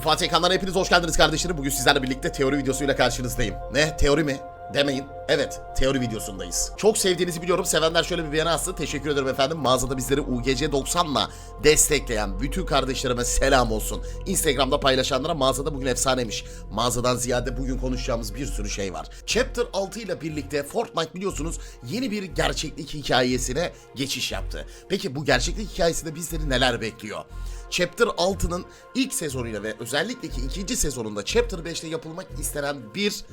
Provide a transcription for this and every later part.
Fatih Ekran'dan hepiniz hoş geldiniz kardeşlerim. Bugün sizlerle birlikte teori videosuyla karşınızdayım. Ne? Teori mi? Demeyin. Evet, teori videosundayız. Çok sevdiğinizi biliyorum. Sevenler şöyle bir beğeni atsın. Teşekkür ederim efendim. Mağazada bizleri UGC 90'la destekleyen bütün kardeşlerime selam olsun. Instagram'da paylaşanlara mağazada bugün efsaneymiş. Mağazadan ziyade bugün konuşacağımız bir sürü şey var. Chapter 6 ile birlikte Fortnite biliyorsunuz yeni bir gerçeklik hikayesine geçiş yaptı. Peki bu gerçeklik hikayesinde bizleri neler bekliyor? Chapter 6'nın ilk sezonuyla ve özellikle ki ikinci sezonunda Chapter 5'te yapılmak istenen bir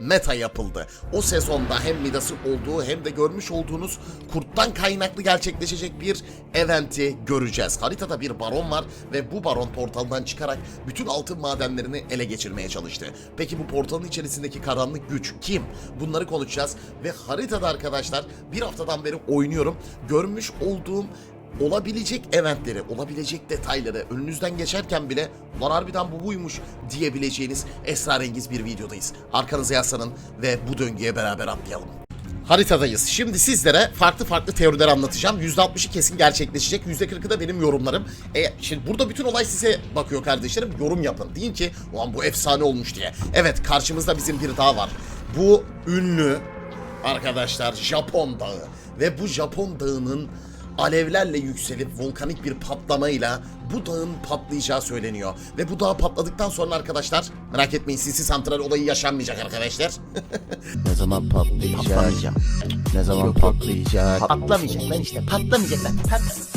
meta yapıldı. O sezonda hem Midas'ın olduğu hem de görmüş olduğunuz kurttan kaynaklı gerçekleşecek bir eventi göreceğiz. Haritada bir baron var ve bu baron portaldan çıkarak bütün altın madenlerini ele geçirmeye çalıştı. Peki bu portalın içerisindeki karanlık güç kim? Bunları konuşacağız ve haritada arkadaşlar bir haftadan beri oynuyorum. Görmüş olduğum olabilecek eventleri, olabilecek detayları önünüzden geçerken bile ulan harbiden bu buymuş diyebileceğiniz esrarengiz bir videodayız. Arkanıza yaslanın ve bu döngüye beraber atlayalım. Haritadayız. Şimdi sizlere farklı farklı teoriler anlatacağım. %60'ı kesin gerçekleşecek. %40'ı da benim yorumlarım. E, şimdi burada bütün olay size bakıyor kardeşlerim. Yorum yapın. Deyin ki ulan bu efsane olmuş diye. Evet karşımızda bizim bir dağ var. Bu ünlü arkadaşlar Japon dağı. Ve bu Japon dağının alevlerle yükselip volkanik bir patlamayla bu dağın patlayacağı söyleniyor. Ve bu dağ patladıktan sonra arkadaşlar merak etmeyin sinsi santral olayı yaşanmayacak arkadaşlar. Ne zaman patlayacak? Patlamayacağım. Ne zaman patlayacak? Patlamayacak lan işte patlamayacak lan. Patlamayacak.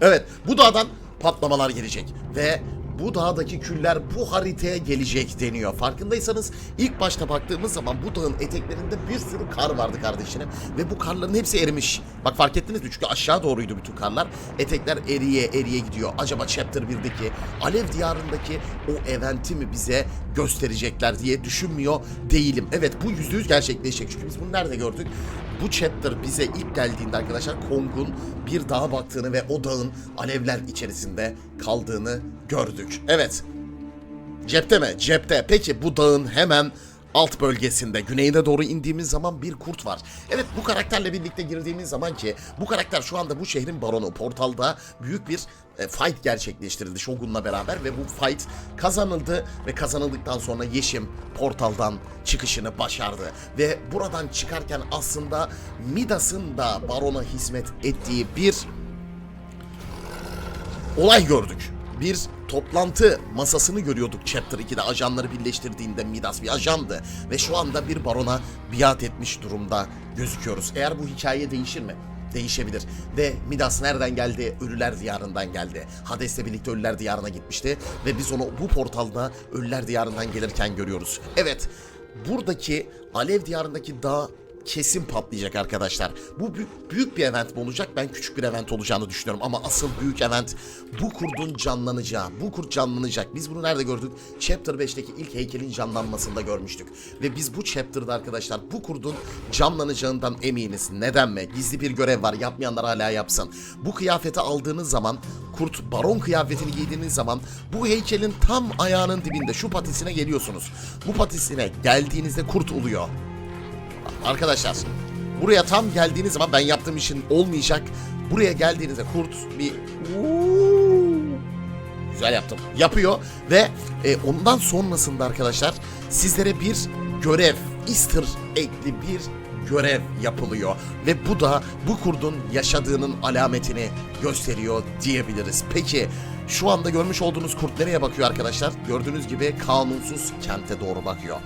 evet bu dağdan patlamalar gelecek ve bu dağdaki küller bu haritaya gelecek deniyor. Farkındaysanız ilk başta baktığımız zaman bu dağın eteklerinde bir sürü kar vardı kardeşlerim. Ve bu karların hepsi erimiş. Bak fark ettiniz mi? Çünkü aşağı doğruydu bütün karlar. Etekler eriye eriye gidiyor. Acaba Chapter 1'deki Alev Diyarı'ndaki o eventi mi bize gösterecekler diye düşünmüyor değilim. Evet bu yüzde yüz gerçekleşecek. Çünkü biz bunu nerede gördük? Bu chapter bize ilk geldiğinde arkadaşlar Kong'un bir dağa baktığını ve o dağın alevler içerisinde kaldığını gördük. Evet. Cepte mi? Cepte. Peki bu dağın hemen alt bölgesinde güneyine doğru indiğimiz zaman bir kurt var. Evet bu karakterle birlikte girdiğimiz zaman ki bu karakter şu anda bu şehrin baronu portalda büyük bir fight gerçekleştirildi Shogun'la beraber ve bu fight kazanıldı ve kazanıldıktan sonra Yeşim portaldan çıkışını başardı. Ve buradan çıkarken aslında Midas'ın da barona hizmet ettiği bir olay gördük. Bir toplantı masasını görüyorduk Chapter 2'de ajanları birleştirdiğinde Midas bir ajandı ve şu anda bir barona biat etmiş durumda gözüküyoruz. Eğer bu hikaye değişir mi? Değişebilir. Ve Midas nereden geldi? Ölüler Diyarı'ndan geldi. Hades'le birlikte Ölüler Diyarı'na gitmişti ve biz onu bu portalda Ölüler Diyarı'ndan gelirken görüyoruz. Evet, buradaki Alev Diyarı'ndaki dağ kesin patlayacak arkadaşlar. Bu büyük, büyük bir event mi olacak? Ben küçük bir event olacağını düşünüyorum ama asıl büyük event bu kurdun canlanacağı. Bu kurt canlanacak. Biz bunu nerede gördük? Chapter 5'teki ilk heykelin canlanmasında görmüştük. Ve biz bu chapter'da arkadaşlar bu kurdun canlanacağından eminiz. Neden mi? Gizli bir görev var. Yapmayanlar hala yapsın. Bu kıyafeti aldığınız zaman kurt baron kıyafetini giydiğiniz zaman bu heykelin tam ayağının dibinde şu patisine geliyorsunuz. Bu patisine geldiğinizde kurt oluyor. Arkadaşlar buraya tam geldiğiniz zaman ben yaptığım işin olmayacak. Buraya geldiğinizde kurt bir güzel yaptım. Yapıyor ve e, ondan sonrasında arkadaşlar sizlere bir görev, Easter ekli bir görev yapılıyor ve bu da bu kurdun yaşadığının alametini gösteriyor diyebiliriz. Peki şu anda görmüş olduğunuz kurt nereye bakıyor arkadaşlar? Gördüğünüz gibi kanunsuz kente doğru bakıyor.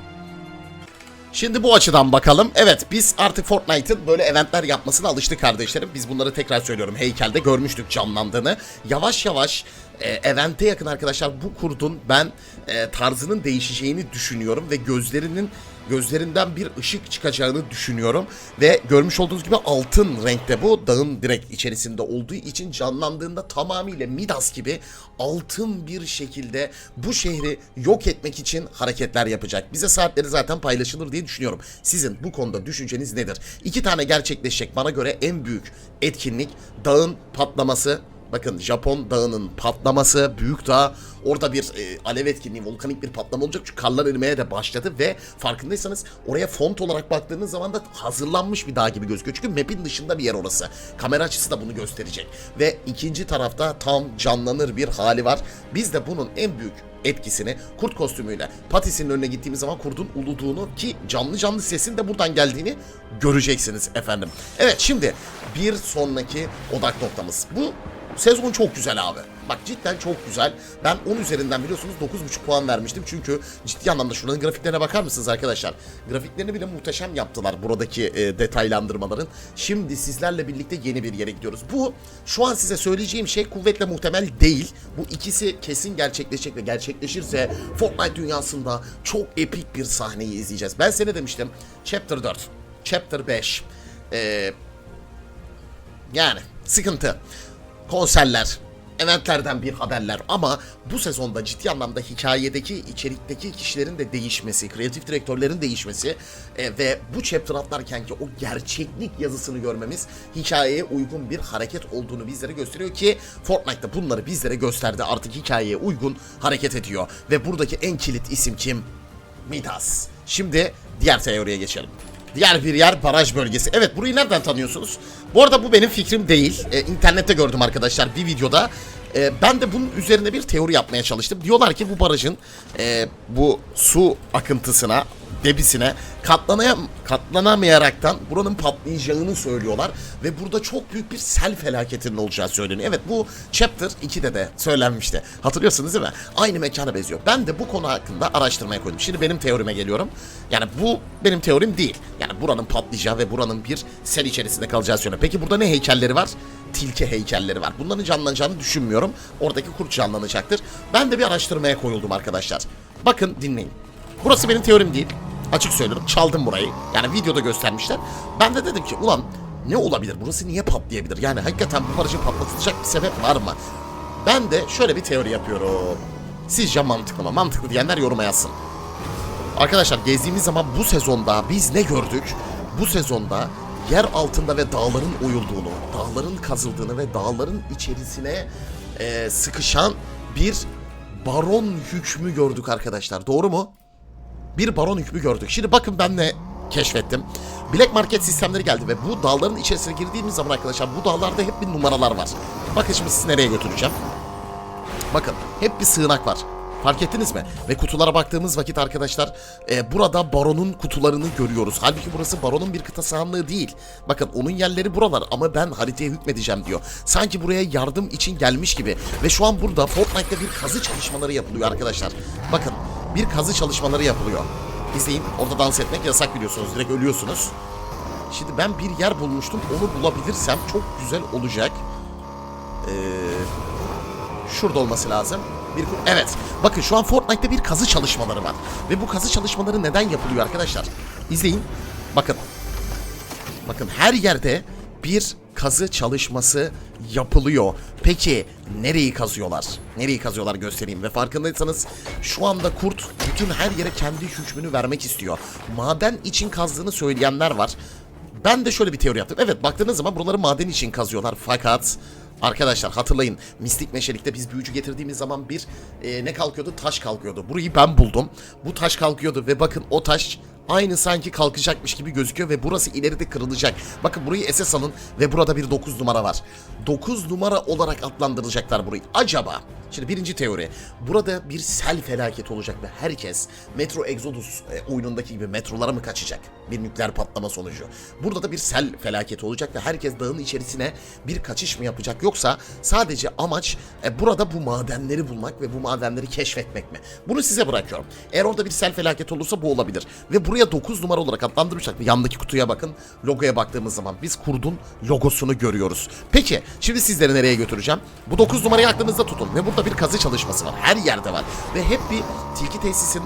Şimdi bu açıdan bakalım. Evet biz artık Fortnite'ın böyle eventler yapmasına alıştık kardeşlerim. Biz bunları tekrar söylüyorum. Heykelde görmüştük canlandığını. Yavaş yavaş e, evente yakın arkadaşlar bu kurdun ben e, tarzının değişeceğini düşünüyorum ve gözlerinin gözlerinden bir ışık çıkacağını düşünüyorum ve görmüş olduğunuz gibi altın renkte bu dağın direkt içerisinde olduğu için canlandığında tamamıyla Midas gibi altın bir şekilde bu şehri yok etmek için hareketler yapacak. Bize saatleri zaten paylaşılır diye düşünüyorum. Sizin bu konuda düşünceniz nedir? İki tane gerçekleşecek bana göre en büyük etkinlik dağın patlaması Bakın Japon dağının patlaması, büyük dağ. Orada bir e, alev etkinliği, volkanik bir patlama olacak. Çünkü karlar erimeye de başladı ve farkındaysanız oraya font olarak baktığınız zaman da hazırlanmış bir dağ gibi gözüküyor. Çünkü map'in dışında bir yer orası. Kamera açısı da bunu gösterecek. Ve ikinci tarafta tam canlanır bir hali var. Biz de bunun en büyük etkisini kurt kostümüyle patisinin önüne gittiğimiz zaman kurdun uluduğunu ki canlı canlı sesin de buradan geldiğini göreceksiniz efendim. Evet şimdi bir sonraki odak noktamız. Bu sezon çok güzel abi. Bak cidden çok güzel. Ben 10 üzerinden biliyorsunuz 9.5 puan vermiştim. Çünkü ciddi anlamda şuranın grafiklerine bakar mısınız arkadaşlar? Grafiklerini bile muhteşem yaptılar buradaki e, detaylandırmaların. Şimdi sizlerle birlikte yeni bir yere gidiyoruz. Bu şu an size söyleyeceğim şey kuvvetle muhtemel değil. Bu ikisi kesin gerçekleşecek ve gerçekleşirse Fortnite dünyasında çok epik bir sahneyi izleyeceğiz. Ben sene demiştim. Chapter 4, Chapter 5, eee yani sıkıntı. Konserler, eventlerden bir haberler ama bu sezonda ciddi anlamda hikayedeki, içerikteki kişilerin de değişmesi, kreatif direktörlerin değişmesi e, ve bu chapter atlarken ki o gerçeklik yazısını görmemiz hikayeye uygun bir hareket olduğunu bizlere gösteriyor ki Fortnite'da bunları bizlere gösterdi. Artık hikayeye uygun hareket ediyor ve buradaki en kilit isim kim? Midas. Şimdi diğer teoriye geçelim. Diğer bir yer baraj bölgesi. Evet burayı nereden tanıyorsunuz? Bu arada bu benim fikrim değil. Ee, internette gördüm arkadaşlar bir videoda. Ee, ben de bunun üzerine bir teori yapmaya çalıştım. Diyorlar ki bu barajın e, bu su akıntısına, debisine katlanaya, katlanamayaraktan buranın patlayacağını söylüyorlar. Ve burada çok büyük bir sel felaketinin olacağı söyleniyor. Evet bu Chapter 2'de de söylenmişti. Hatırlıyorsunuz değil mi? Aynı mekana benziyor. Ben de bu konu hakkında araştırmaya koydum. Şimdi benim teorime geliyorum. Yani bu benim teorim değil. Yani buranın patlayacağı ve buranın bir sel içerisinde kalacağı söyleniyor. Peki burada ne heykelleri var? Tilki heykelleri var. Bunların canlanacağını düşünmüyorum. Oradaki kurt canlanacaktır. Ben de bir araştırmaya koyuldum arkadaşlar. Bakın dinleyin. Burası benim teorim değil. Açık söylüyorum. Çaldım burayı. Yani videoda göstermişler. Ben de dedim ki ulan ne olabilir? Burası niye patlayabilir? Yani hakikaten bu barajı patlatılacak bir sebep var mı? Ben de şöyle bir teori yapıyorum. Sizce mantıklı mı? Mantıklı diyenler yoruma yazsın. Arkadaşlar gezdiğimiz zaman bu sezonda biz ne gördük? Bu sezonda yer altında ve dağların oyulduğunu, dağların kazıldığını ve dağların içerisine e, sıkışan bir baron hükmü gördük arkadaşlar. Doğru mu? Bir baron hükmü gördük. Şimdi bakın ben ne keşfettim. Black market sistemleri geldi ve bu dağların içerisine girdiğimiz zaman arkadaşlar bu dağlarda hep bir numaralar var. Bakın şimdi sizi nereye götüreceğim. Bakın hep bir sığınak var. Fark ettiniz mi? Ve kutulara baktığımız vakit arkadaşlar e, burada baronun kutularını görüyoruz. Halbuki burası baronun bir kıta sahanlığı değil. Bakın onun yerleri buralar ama ben haritaya hükmedeceğim diyor. Sanki buraya yardım için gelmiş gibi. Ve şu an burada Fortnite'da bir kazı çalışmaları yapılıyor arkadaşlar. Bakın bir kazı çalışmaları yapılıyor. İzleyin orada dans etmek yasak biliyorsunuz direkt ölüyorsunuz. Şimdi ben bir yer bulmuştum onu bulabilirsem çok güzel olacak. Eee şurada olması lazım. Bir evet. Bakın şu an Fortnite'da bir kazı çalışmaları var. Ve bu kazı çalışmaları neden yapılıyor arkadaşlar? İzleyin. Bakın. Bakın her yerde bir kazı çalışması yapılıyor. Peki nereyi kazıyorlar? Nereyi kazıyorlar göstereyim. Ve farkındaysanız şu anda kurt bütün her yere kendi hükmünü vermek istiyor. Maden için kazdığını söyleyenler var. Ben de şöyle bir teori yaptım. Evet baktığınız zaman buraları maden için kazıyorlar fakat Arkadaşlar hatırlayın Mistik Meşelik'te biz büyücü getirdiğimiz zaman bir e, ne kalkıyordu? Taş kalkıyordu. Burayı ben buldum. Bu taş kalkıyordu ve bakın o taş aynı sanki kalkacakmış gibi gözüküyor ve burası ileride kırılacak. Bakın burayı SS alın ve burada bir 9 numara var. 9 numara olarak adlandıracaklar burayı. Acaba Şimdi birinci teori. Burada bir sel felaketi olacak ve herkes Metro Exodus e, oyunundaki gibi metrolara mı kaçacak? Bir nükleer patlama sonucu. Burada da bir sel felaketi olacak ve herkes dağın içerisine bir kaçış mı yapacak? Yoksa sadece amaç e, burada bu madenleri bulmak ve bu madenleri keşfetmek mi? Bunu size bırakıyorum. Eğer orada bir sel felaketi olursa bu olabilir. Ve buraya 9 numara olarak adlandırmışlar. Yandaki kutuya bakın. Logoya baktığımız zaman biz kurdun logosunu görüyoruz. Peki şimdi sizleri nereye götüreceğim? Bu 9 numarayı aklınızda tutun. Ve burada bir kazı çalışması var. Her yerde var. Ve hep bir tilki tesisin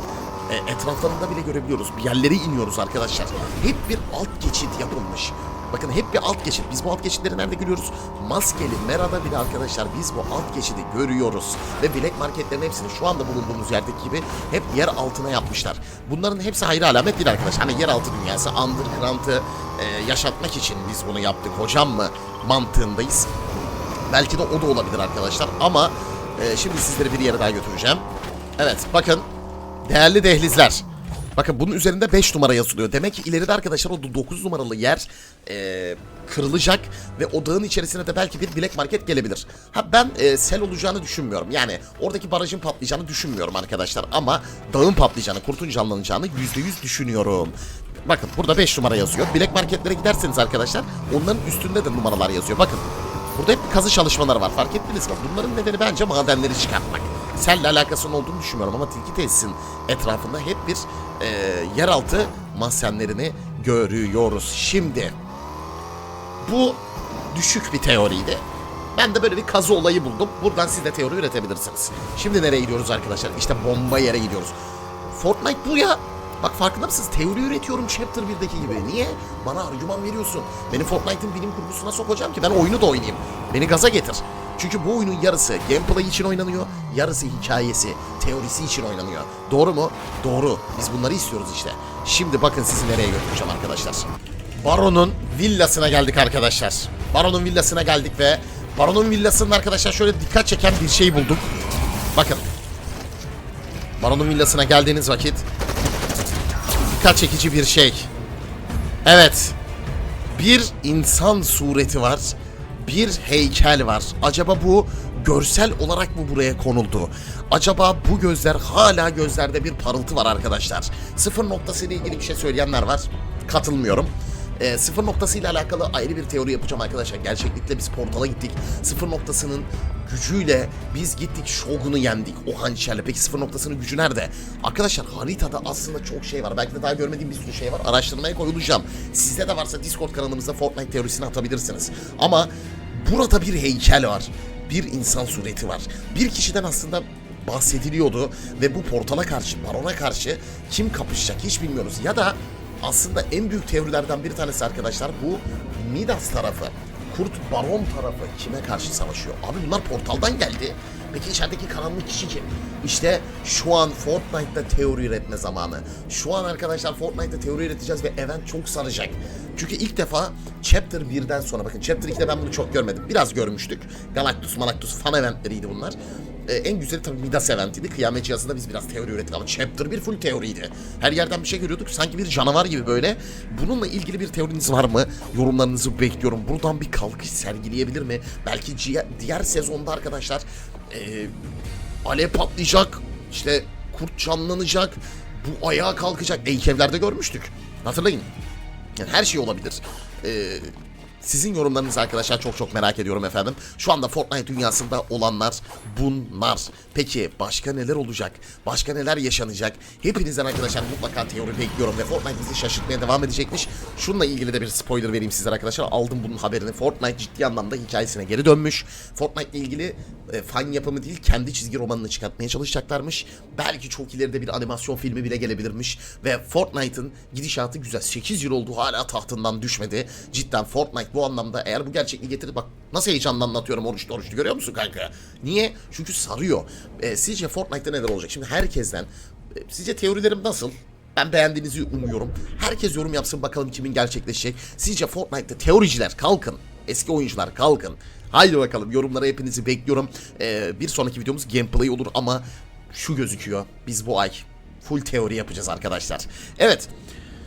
e, etraflarında bile görebiliyoruz. Bir yerlere iniyoruz arkadaşlar. Hep bir alt geçit yapılmış. Bakın hep bir alt geçit. Biz bu alt geçitleri nerede görüyoruz? Maskeli Mera'da bile arkadaşlar biz bu alt geçidi görüyoruz. Ve Black Marketlerin hepsini şu anda bulunduğumuz yerdeki gibi hep yer altına yapmışlar. Bunların hepsi hayır alamet değil arkadaşlar. Hani yeraltı dünyası, underground'ı e, yaşatmak için biz bunu yaptık hocam mı mantığındayız. Belki de o da olabilir arkadaşlar. Ama e, şimdi sizleri bir yere daha götüreceğim. Evet bakın. Değerli dehlizler. Bakın bunun üzerinde 5 numara yazılıyor. Demek ki ileride arkadaşlar o 9 numaralı yer e, kırılacak ve o dağın içerisine de belki bir bilek market gelebilir. Ha ben e, sel olacağını düşünmüyorum. Yani oradaki barajın patlayacağını düşünmüyorum arkadaşlar. Ama dağın patlayacağını, kurtun canlanacağını %100 düşünüyorum. Bakın burada 5 numara yazıyor. Bilek marketlere giderseniz arkadaşlar onların üstünde de numaralar yazıyor. Bakın burada hep kazı çalışmaları var. Fark ettiniz mi? Bunların nedeni bence madenleri çıkartmak. Selle alakasının olduğunu düşünmüyorum ama tilki tesisin etrafında hep bir e, yeraltı mahzenlerini görüyoruz. Şimdi bu düşük bir teoriydi. Ben de böyle bir kazı olayı buldum. Buradan siz de teori üretebilirsiniz. Şimdi nereye gidiyoruz arkadaşlar? İşte bomba yere gidiyoruz. Fortnite bu ya. Bak farkında mısınız? Teori üretiyorum Chapter 1'deki gibi. Niye? Bana argüman veriyorsun. Beni Fortnite'ın bilim kurgusuna sokacağım ki ben oyunu da oynayayım. Beni gaza getir. Çünkü bu oyunun yarısı gameplay için oynanıyor, yarısı hikayesi, teorisi için oynanıyor. Doğru mu? Doğru. Biz bunları istiyoruz işte. Şimdi bakın sizi nereye götüreceğim arkadaşlar. Baron'un villasına geldik arkadaşlar. Baron'un villasına geldik ve Baron'un villasının arkadaşlar şöyle dikkat çeken bir şey bulduk. Bakın. Baron'un villasına geldiğiniz vakit dikkat çekici bir şey. Evet. Bir insan sureti var. Bir heykel var. Acaba bu görsel olarak mı buraya konuldu? Acaba bu gözler hala gözlerde bir parıltı var arkadaşlar. Sıfır noktası ile ilgili bir şey söyleyenler var. Katılmıyorum. E, sıfır noktasıyla alakalı ayrı bir teori yapacağım arkadaşlar. Gerçeklikle biz portala gittik. Sıfır noktasının gücüyle biz gittik Shogun'u yendik o hançerle. Peki sıfır noktasının gücü nerede? Arkadaşlar haritada aslında çok şey var. Belki de daha görmediğim bir sürü şey var. Araştırmaya koyulacağım. Sizde de varsa Discord kanalımızda Fortnite teorisini atabilirsiniz. Ama burada bir heykel var. Bir insan sureti var. Bir kişiden aslında bahsediliyordu ve bu portala karşı, barona karşı kim kapışacak hiç bilmiyoruz. Ya da aslında en büyük teorilerden bir tanesi arkadaşlar bu Midas tarafı. Kurt Baron tarafı kime karşı savaşıyor? Abi bunlar portaldan geldi. Peki içerideki karanlık kişi kim? İşte şu an Fortnite'da teori üretme zamanı. Şu an arkadaşlar Fortnite'da teori üreteceğiz ve event çok saracak. Çünkü ilk defa Chapter 1'den sonra bakın Chapter 2'de ben bunu çok görmedim. Biraz görmüştük. Galactus, Malactus fan eventleriydi bunlar. Ee, en güzeli tabii Midas eventiydi. Kıyamet cihazında biz biraz teori ürettik ama Chapter 1 full teoriydi. Her yerden bir şey görüyorduk. Sanki bir canavar gibi böyle. Bununla ilgili bir teoriniz var mı? Yorumlarınızı bekliyorum. Buradan bir kalkış sergileyebilir mi? Belki diğer sezonda arkadaşlar ee, alev patlayacak. İşte kurt canlanacak. Bu ayağa kalkacak. Eykevlerde görmüştük. Hatırlayın. Yani her şey olabilir. Ee, sizin yorumlarınızı arkadaşlar çok çok merak ediyorum efendim. Şu anda Fortnite dünyasında olanlar bunlar. Peki başka neler olacak? Başka neler yaşanacak? Hepinizden arkadaşlar mutlaka teori bekliyorum ve Fortnite bizi şaşırtmaya devam edecekmiş. Şununla ilgili de bir spoiler vereyim sizlere arkadaşlar. Aldım bunun haberini. Fortnite ciddi anlamda hikayesine geri dönmüş. Fortnite ile ilgili e, fan yapımı değil kendi çizgi romanını çıkartmaya çalışacaklarmış. Belki çok ileride bir animasyon filmi bile gelebilirmiş. Ve Fortnite'ın gidişatı güzel. 8 yıl oldu hala tahtından düşmedi. Cidden Fortnite bu anlamda eğer bu gerçekliği getirir bak nasıl heyecanla anlatıyorum oruçlu oruçlu görüyor musun kanka? Niye? Çünkü sarıyor. E, sizce Fortnite'da neler olacak? Şimdi herkesten e, sizce teorilerim nasıl? Ben beğendiğinizi umuyorum. Herkes yorum yapsın bakalım kimin gerçekleşecek. Sizce Fortnite'da teoriciler kalkın. Eski oyuncular kalkın. Haydi bakalım yorumlara hepinizi bekliyorum. Ee, bir sonraki videomuz gameplay olur ama şu gözüküyor. Biz bu ay full teori yapacağız arkadaşlar. Evet.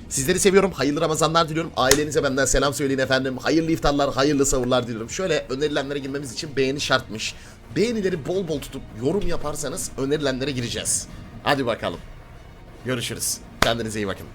Sizleri seviyorum. Hayırlı Ramazanlar diliyorum. Ailenize benden selam söyleyin efendim. Hayırlı iftarlar, hayırlı sahurlar diliyorum. Şöyle önerilenlere girmemiz için beğeni şartmış. Beğenileri bol bol tutup yorum yaparsanız önerilenlere gireceğiz. Hadi bakalım. Görüşürüz. Kendinize iyi bakın.